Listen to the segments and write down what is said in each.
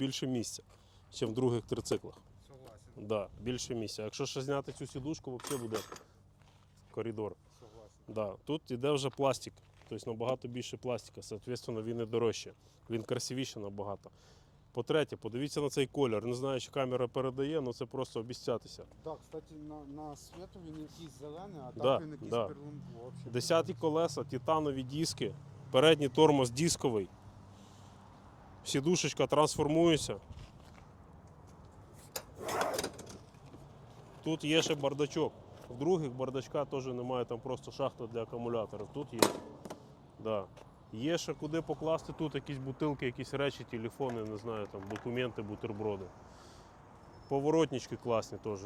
більше місця, ніж в других трициклах. Согласен, Да, більше місця. Якщо ще зняти цю сідушку, взагалі буде коридор. согласен. Да. Тут іде вже пластик, тобто набагато більше пластика, соответственно, він і дорожче. Він красивіше набагато. По-третє, подивіться на цей колір. Не знаю, чи камера передає, але це просто обіцятися. Так, кстати, на, на світу він якийсь зелений, а Да, він якийсь да. перлун. Десяті колеса, титанові диски, передній тормоз дисковий. Сідушечка трансформується. Тут є ще бардачок. В других бардачка теж немає, там просто шахта для акумуляторів. Тут є. Да. Є ще куди покласти тут якісь бутилки, якісь речі, телефони, не знаю, там документи, бутерброди. Поворотнички класні теж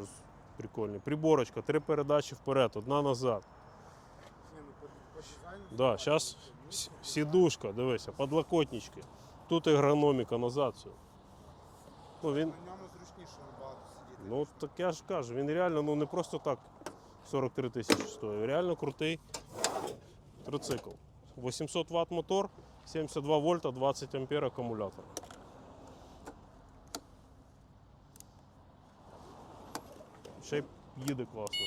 прикольні. Приборочка, три передачі вперед, одна назад. Ну, Да, зараз сідушка, дивися, подлокотнички. Тут ергономіка назад. все. Ну, він, На ньому зручніше набагато сидіти. ну так я ж кажу, він реально ну, не просто так 43 тисячі стоїть. Реально крутий трицикл. 800 Вт мотор, 72 вольта, 20 ампер акумулятор. Ще й їде класно.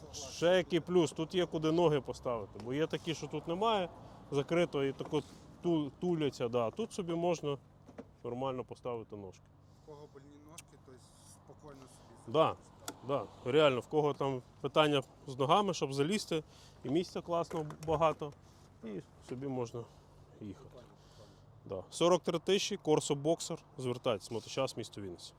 Согласен. Ще який плюс, тут є куди ноги поставити, бо є такі, що тут немає закрито і тако туляться. Да. Тут собі можна нормально поставити ножки. У кого больні ножки, то спокійно собі. Да. Да. Реально, в кого там питання з ногами, щоб залізти, і місця класно багато, і собі можна їхати. Да. 43 тисячі, Корсо Боксер, звертайтесь, моточас місто Вінниця.